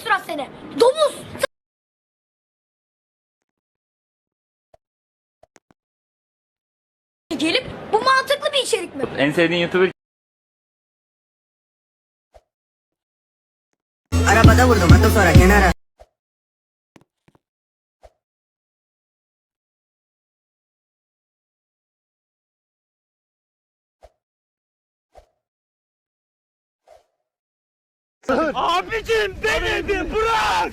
surat seni. Domuz. Gelip bu mantıklı bir içerik mi? En sevdiğin YouTuber Arabada vurdum atı sonra kenara. Abicim denedi bırak.